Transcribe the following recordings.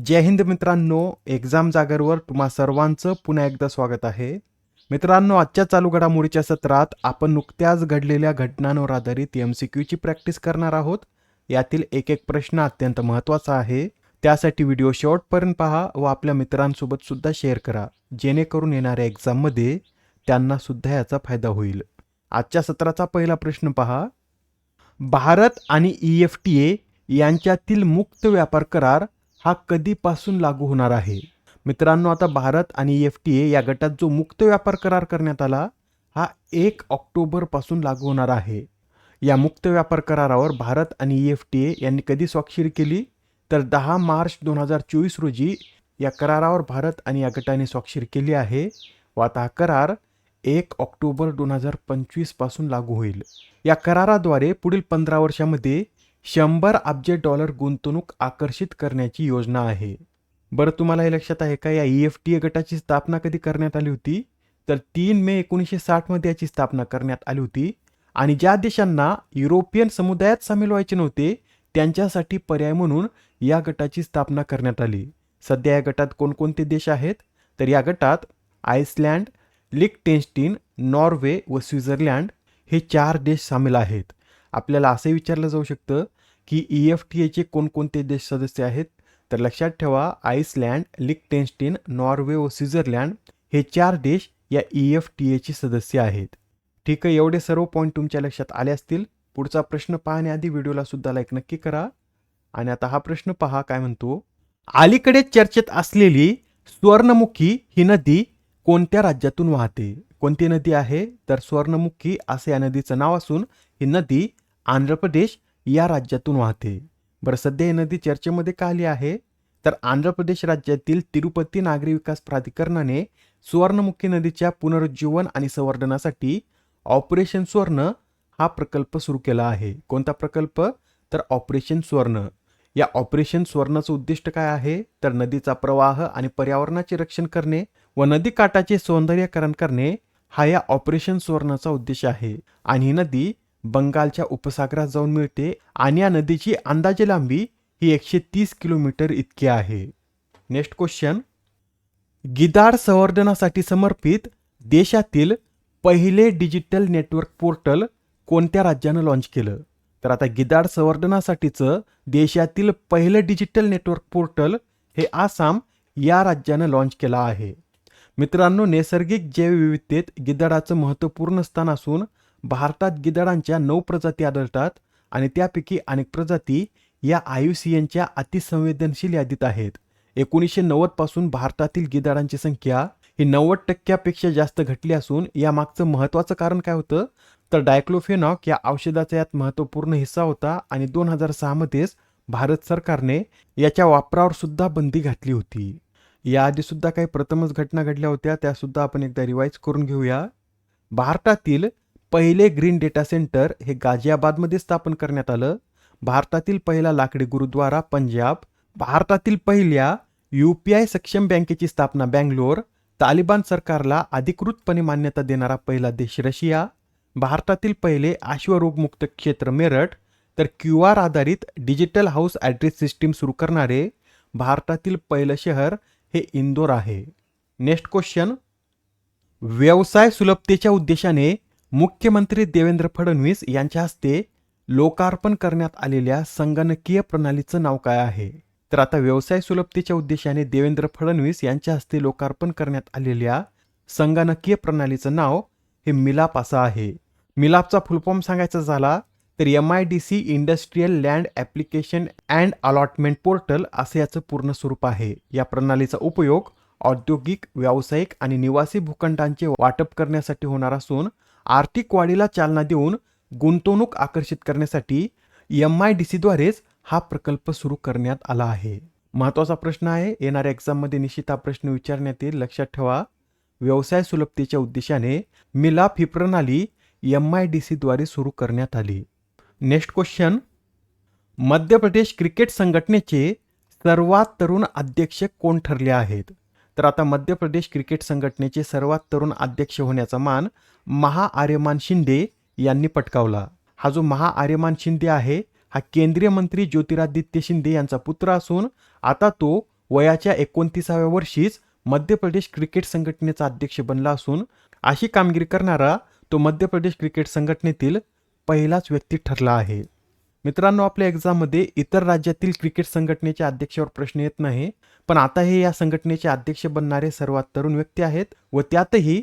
जय हिंद मित्रांनो एक्झाम जागरवर तुम्हा सर्वांचं पुन्हा एकदा स्वागत आहे. मित्रांनो आजच्या चालू घडामोडीच्या सत्रात आपण नुकत्याच घडलेल्या घटनांवर आधारित एम सी क्यूची प्रॅक्टिस करणार आहोत. यातील एक एक प्रश्न अत्यंत महत्त्वाचा आहे. त्यासाठी व्हिडिओ शेवटपर्यंत पहा व आपल्या मित्रांसोबत सुद्धा शेअर करा. जेणेकरून येणाऱ्या एक्झाममध्ये त्यांना सुद्धा याचा फायदा होईल. आजच्या सत्राचा पहिला प्रश्न पहा. भारत आणि ई एफ टी ए यांच्यातील मुक्त व्यापार करार हा कधीपासून लागू होणार आहे? मित्रांनो आता भारत आणि एफ टी ए या गटात जो मुक्त व्यापार करार करण्यात आला हा एक ऑक्टोबरपासून लागू होणार आहे. या मुक्त व्यापार करारावर भारत आणि ई एफ टी ए यांनी कधी स्वाक्षरी केली? तर दहा मार्च दोन हजार चोवीस रोजी या करारावर भारत आणि या गटाने स्वाक्षरी केली आहे व आता हा करार एक ऑक्टोबर दोन हजार पंचवीसपासून लागू होईल. या कराराद्वारे पुढील पंधरा वर्षामध्ये शंभर अब्ज डॉलर गुंतवणूक आकर्षित करण्याची योजना आहे. बरं तुम्हाला हे लक्षात आहे का? या ई एफ टी ए गटाची स्थापना कधी करण्यात आली होती? तर तीन मे एकोणीसशे साठमध्ये याची स्थापना करण्यात आली होती. आणि ज्या देशांना युरोपियन समुदायात सामील व्हायचे नव्हते त्यांच्यासाठी पर्याय म्हणून या गटाची स्थापना करण्यात आली. सध्या या गटात कोणकोणते देश आहेत? तर या गटात आइसलँड लिकटेन्स्टीन नॉर्वे व स्वित्झर्लंड हे चार देश सामील आहेत. आपल्याला असंही विचारलं जाऊ शकतं की ई एफ टी एचे कोणकोणते देश सदस्य आहेत? तर लक्षात ठेवा आईसलँड लिकटेन्स्टीन नॉर्वे व स्वित्झर्लँड हे चार देश या ई एफ टी एचे सदस्य आहेत. ठीक आहे एवढे सर्व पॉईंट तुमच्या लक्षात आले असतील. पुढचा प्रश्न पाहण्याआधी व्हिडिओला सुद्धा लाईक नक्की करा. आणि आता हा प्रश्न पहा काय म्हणतो? अलीकडे चर्चेत असलेली स्वर्णमुखी ही नदी कोणत्या राज्यातून वाहते? कोणती नदी आहे? तर स्वर्णमुखी असे या नदीचं नाव असून ही नदी आंध्र प्रदेश या राज्यातून वाहते. बरं सध्या ही नदी चर्चेमध्ये का आली आहे? तर आंध्र प्रदेश राज्यातील तिरुपती नागरी विकास प्राधिकरणाने सुवर्णमुखी नदीच्या पुनरुज्जीवन आणि संवर्धनासाठी ऑपरेशन सुवर्ण हा प्रकल्प सुरू केला आहे. कोणता प्रकल्प? तर ऑपरेशन सुवर्ण. या ऑपरेशन सुवर्णाचं उद्दिष्ट काय आहे? तर नदीचा प्रवाह आणि पर्यावरणाचे रक्षण करणे व नदी काठाचे सौंदर्यकरण करणे हा या ऑपरेशन सुवर्णाचा उद्देश आहे. आणि ही नदी बंगालच्या उपसागरात जाऊन मिळते आणि या नदीची अंदाजे लांबी ही एकशे तीस किलोमीटर इतकी आहे. नेक्स्ट क्वेश्चन गिदाड संवर्धनासाठी समर्पित देशातील पहिले डिजिटल नेटवर्क पोर्टल कोणत्या राज्यानं लॉन्च केलं? तर आता गिदाड संवर्धनासाठीचं देशातील पहिलं डिजिटल नेटवर्क पोर्टल हे आसाम या राज्यानं लॉन्च केलं आहे. मित्रांनो नैसर्गिक जैवविविधतेत गिदाडाचं महत्त्वपूर्ण स्थान असून भारतात गिधाडांच्या नऊ प्रजाती आढळतात आणि त्यापैकी अनेक प्रजाती या आयुसीएनच्या अतिसंवेदनशील यादीत आहेत. एकोणीसशे नव्वदपासून भारतातील गिधाडांची संख्या ही नव्वद टक्क्यापेक्षा जास्त घटली असून यामागचं महत्त्वाचं कारण काय होतं? तर डायक्लोफेनॉक या औषधाचा यात महत्त्वपूर्ण हिस्सा होता आणि दोन हजार सहामध्येच भारत सरकारने याच्या वापरावर सुद्धा बंदी घातली होती. याआधी सुद्धा काही प्रथमच घटना घडल्या होत्या त्यासुद्धा आपण एकदा रिवाईज करून घेऊया. भारतातील पहिले ग्रीन डेटा सेंटर हे गाझियाबादमध्ये स्थापन करण्यात आलं. भारतातील पहिला लाकडी गुरुद्वारा पंजाब. भारतातील पहिल्या यू पी आय सक्षम बँकेची स्थापना बँगलोर. तालिबान सरकारला अधिकृतपणे मान्यता देणारा पहिला देश रशिया. भारतातील पहिले अश्वरोगमुक्त क्षेत्र मेरठ. तर क्यू आर आधारित डिजिटल हाऊस ॲड्रेस सिस्टीम सुरू करणारे भारतातील पहिलं शहर हे इंदोर आहे. Next question. व्यवसाय सुलभतेच्या उद्देशाने मुख्यमंत्री देवेंद्र फडणवीस यांच्या हस्ते लोकार्पण करण्यात आलेल्या संगणकीय प्रणालीचं नाव काय आहे? तर आता व्यवसाय सुलभतेच्या उद्देशाने देवेंद्र फडणवीस यांच्या हस्ते लोकार्पण करण्यात आलेल्या संगणकीय प्रणालीचं नाव हे मिलाप असं आहे. मिलापचा फुलफॉर्म सांगायचा झाला तर M I D C industrial land application and allotment portal असं याचं पूर्ण स्वरूप आहे. या प्रणालीचा उपयोग औद्योगिक व्यावसायिक आणि निवासी भूखंडांचे वाटप करण्यासाठी होणार असून आर्थिक वाढीला चालना देऊन गुंतवणूक आकर्षित करण्यासाठी एम आय डी सीद्वारेच हा प्रकल्प सुरू करण्यात आला आहे. महत्त्वाचा प्रश्न आहे येणाऱ्या एक्झाममध्ये निश्चित हा प्रश्न विचारण्यात येईल. लक्षात ठेवा व्यवसाय सुलभतेच्या उद्देशाने मिलाप ही प्रणाली एम आय डी सीद्वारे सुरू करण्यात आली. Next question Madhya Pradesh cricket संघटनेचे सर्वात तरुण अध्यक्ष कोण ठरले आहेत? तर आता मध्य प्रदेश क्रिकेट संघटनेचे सर्वात तरुण अध्यक्ष होण्याचा मान महा आर्यमान शिंदे यांनी पटकावला. हा जो महा आर्यमान शिंदे आहे हा केंद्रीय मंत्री ज्योतिरादित्य शिंदे यांचा पुत्र असून आता तो वयाच्या एकोणतीसाव्या वर्षीच मध्य प्रदेश क्रिकेट संघटनेचा अध्यक्ष बनला असून अशी कामगिरी करणारा तो मध्य प्रदेश क्रिकेट संघटनेतील पहिलाच व्यक्ती ठरला आहे. मित्रांनो आपल्या एक्झाममध्ये इतर राज्यातील क्रिकेट संघटनेच्या अध्यक्षावर प्रश्न येत नाही पण आता हे या संघटनेचे अध्यक्ष बनणारे सर्वात तरुण व्यक्ती आहेत व त्यातही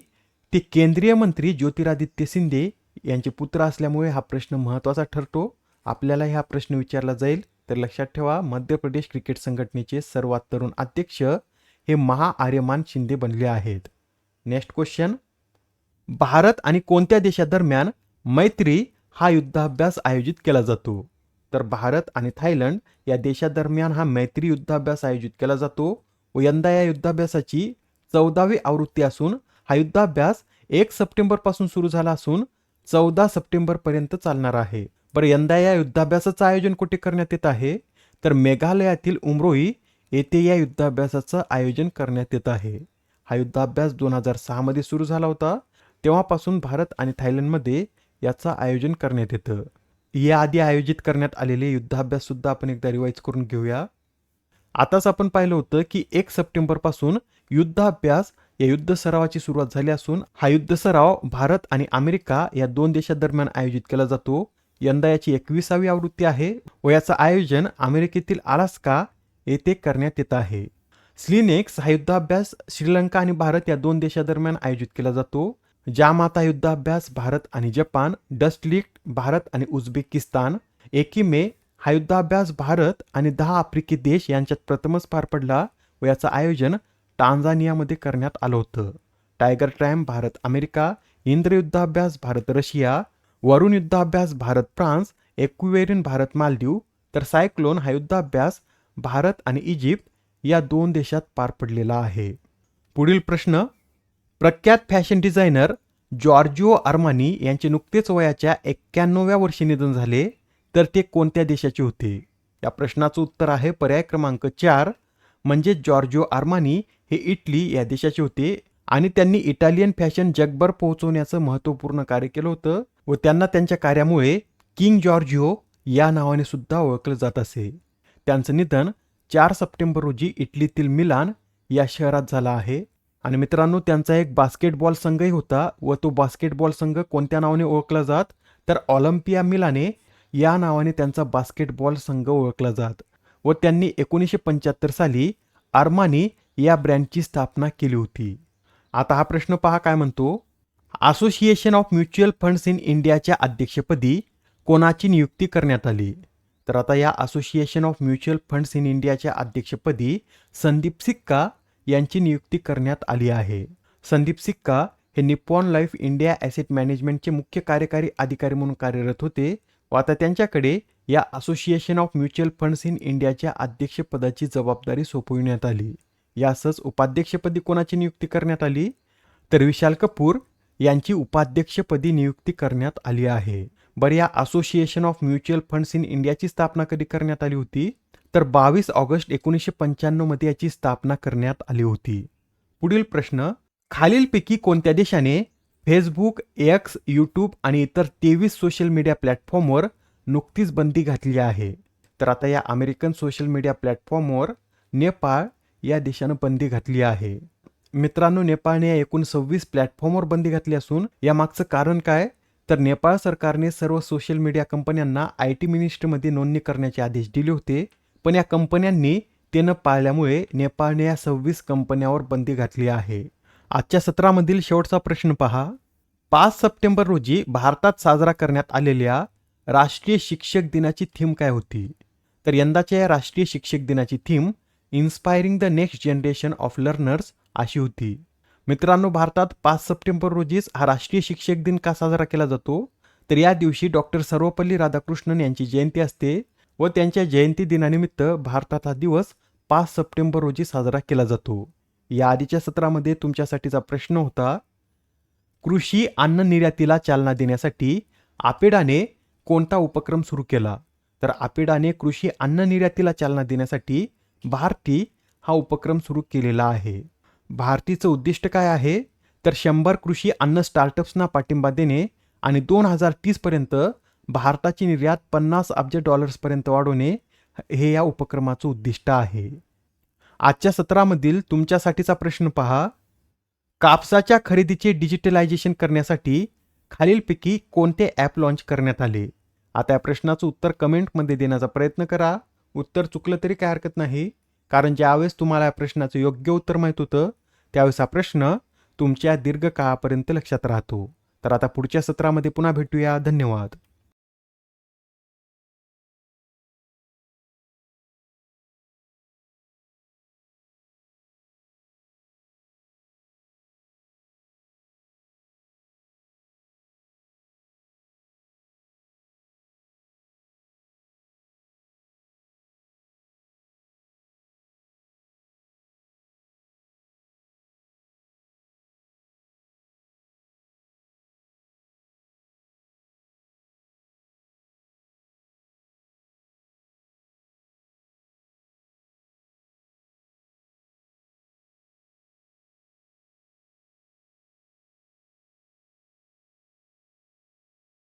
ते केंद्रीय मंत्री ज्योतिरादित्य शिंदे यांचे पुत्र असल्यामुळे हा प्रश्न महत्त्वाचा ठरतो. आपल्याला हा प्रश्न विचारला जाईल. तर लक्षात ठेवा मध्य प्रदेश क्रिकेट संघटनेचे सर्वात तरुण अध्यक्ष हे महा आर्यमान शिंदे बनले आहेत. नेक्स्ट क्वेश्चन भारत आणि कोणत्या देशादरम्यान मैत्री हा युद्धाभ्यास आयोजित केला जातो. तर भारत आणि थायलंड या देशादरम्यान हा मैत्री युद्धाभ्यास आयोजित केला जातो. व यंदा या युद्धाभ्यासाची चौदावी आवृत्ती असून हा युद्धाभ्यास एक सप्टेंबरपासून सुरू झाला असून चौदा सप्टेंबरपर्यंत चालणार आहे. बरं यंदा या युद्धाभ्यासाचं आयोजन कुठे करण्यात येत आहे? तर मेघालयातील उमरोई येथे या युद्धाभ्यासाचं आयोजन करण्यात येत आहे. हा युद्धाभ्यास दोन हजार सहामध्ये सुरू झाला होता. तेव्हापासून भारत आणि थायलंडमध्ये याचं आयोजन करण्यात येतं. याआधी आयोजित करण्यात आलेले युद्धाभ्यास सुद्धा आपण एकदा रिवाईज करून घेऊया. आताच आपण पाहिलं होतं की एक सप्टेंबरपासून युद्धाभ्यास या युद्ध सरावाची सुरुवात झाली असून हा युद्ध सराव भारत आणि अमेरिका या दोन देशांदरम्यान आयोजित केला जातो. यंदा याची एकविसावी आवृत्ती आहे व याचं आयोजन अमेरिकेतील अलास्का येथे करण्यात येत आहे. स्लिनेक्स हा युद्धाभ्यास श्रीलंका आणि भारत या दोन देशांदरम्यान आयोजित केला जातो. जामाता युद्धाभ्यास भारत आणि जपान डस्टलिक भारत आणि उझबेकिस्तान एकीमे हा युद्धाभ्यास भारत आणि दहा आफ्रिकी देश यांच्यात प्रथमच पार पडला व याचं आयोजन टांझानियामध्ये करण्यात आलं होतं. Tiger Triumph Bharat America Indra युद्धाभ्यास भारत रशिया वरुण युद्धाभ्यास भारत फ्रान्स एक्वेरियन भारत मालदीव तर सायक्लोन हा युद्धाभ्यास भारत आणि इजिप्त या दोन देशात पार पडलेला आहे. पुढील प्रश्न प्रख्यात फॅशन डिझायनर जॉर्जिओ आर्मानी यांचे नुकतेच वयाच्या एक्क्याण्णव्या वर्षी निधन झाले तर ते कोणत्या देशाचे होते? या प्रश्नाचं उत्तर आहे पर्याय क्रमांक चार म्हणजे जॉर्जिओ आर्मानी हे इटली या देशाचे होते आणि त्यांनी इटालियन फॅशन जगभर पोहोचवण्याचं महत्त्वपूर्ण कार्य केलं होतं व त्यांना त्यांच्या कार्यामुळे किंग जॉर्जिओ या नावाने सुद्धा ओळखलं जात असे. त्यांचं निधन चार सप्टेंबर रोजी इटलीतील मिलान या शहरात झालं आहे. आणि मित्रांनो त्यांचा एक बास्केटबॉल संघही होता व तो बास्केटबॉल संघ कोणत्या नावाने ओळखला जात? तर ऑलिम्पिया मिलाने या नावाने त्यांचा बास्केटबॉल संघ ओळखला जात व त्यांनी एकोणीसशे पंच्याहत्तर साली आर्मानी या ब्रँडची स्थापना केली होती. आता हा प्रश्न पहा काय म्हणतो? Association of mutual funds in इंडियाच्या अध्यक्षपदी कोणाची नियुक्ती करण्यात आली? तर आता या association of mutual funds in इंडियाच्या अध्यक्षपदी संदीप सिक्का यांची नियुक्ती करण्यात आली आहे. संदीप सिक्का हे निप्पॉन लाईफ इंडिया ॲसेट मॅनेजमेंटचे मुख्य कार्यकारी अधिकारी म्हणून कार्यरत होते व आता त्यांच्याकडे या association of mutual funds in इंडियाच्या अध्यक्षपदाची जबाबदारी सोपविण्यात आली. यासच उपाध्यक्षपदी कोणाची नियुक्ती करण्यात आली? तर विशाल कपूर यांची उपाध्यक्षपदी नियुक्ती करण्यात आली आहे. बरं या association of mutual funds in इंडियाची स्थापना कधी करण्यात आली होती? तर बावीस ऑगस्ट एकोणीसशे पंच्याण्णवमध्ये याची स्थापना करण्यात आली होती. पुढील प्रश्न खालीलपैकी कोणत्या देशाने फेसबुक एक्स यूट्यूब आणि इतर तेवीस सोशल मीडिया प्लॅटफॉर्मवर नुकतीच बंदी घातली आहे? तर आता या अमेरिकन सोशल मीडिया प्लॅटफॉर्मवर नेपाळ या देशानं बंदी घातली आहे. मित्रांनो नेपाळने या एकूण सव्वीस प्लॅटफॉर्मवर बंदी घातली असून यामागचं कारण काय? तर नेपाळ सरकारने सर्व सोशल मीडिया कंपन्यांना आय टी मिनिस्ट्रीमध्ये नोंदणी करण्याचे आदेश दिले होते. पण या कंपन्यांनी ते न पाळल्यामुळे नेपाळने या सव्वीस कंपन्यांवर बंदी घातली आहे. आजच्या सत्रामधील शेवटचा प्रश्न पहा. पाच सप्टेंबर रोजी भारतात साजरा करण्यात आलेल्या राष्ट्रीय शिक्षक दिनाची थीम काय होती? तर यंदाच्या या राष्ट्रीय शिक्षक दिनाची theme inspiring the next generation of learners अशी होती. मित्रांनो भारतात पाच सप्टेंबर रोजीच हा राष्ट्रीय शिक्षक दिन का साजरा केला जातो? तर या दिवशी डॉक्टर सर्वपल्ली राधाकृष्णन यांची जयंती असते. व त्यांच्या जयंती दिनानिमित्त भारतात हा दिवस पाच सप्टेंबर रोजी साजरा केला जातो. या आधीच्या सत्रामध्ये तुमच्यासाठीचा प्रश्न होता कृषी अन्न निर्यातीला चालना देण्यासाठी आपेडाने कोणता उपक्रम सुरू केला? तर आपेडाने कृषी अन्न निर्यातीला चालना देण्यासाठी भारती हा उपक्रम सुरू केलेला आहे. भारतीचं उद्दिष्ट काय आहे? तर शंभर कृषी अन्न स्टार्टअप्सना पाठिंबा देणे आणि दोन हजार तीसपर्यंत भारताची निर्यात पन्नास अब्ज डॉलर्सपर्यंत वाढवणे हे या उपक्रमाचं उद्दिष्ट आहे. आजच्या सत्रामधील तुमच्यासाठीचा प्रश्न पहा. कापसाच्या खरेदीचे डिजिटलायझेशन करण्यासाठी खालीलपैकी कोणते ॲप लॉन्च करण्यात आले? आता या प्रश्नाचं उत्तर कमेंटमध्ये देण्याचा प्रयत्न करा. उत्तर चुकलं तरी काय हरकत नाही कारण ज्यावेळेस तुम्हाला या प्रश्नाचं योग्य उत्तर माहीत होतं त्यावेळेस हा प्रश्न तुमच्या दीर्घकाळापर्यंत लक्षात राहतो. तर आता पुढच्या सत्रामध्ये पुन्हा भेटूया. धन्यवाद.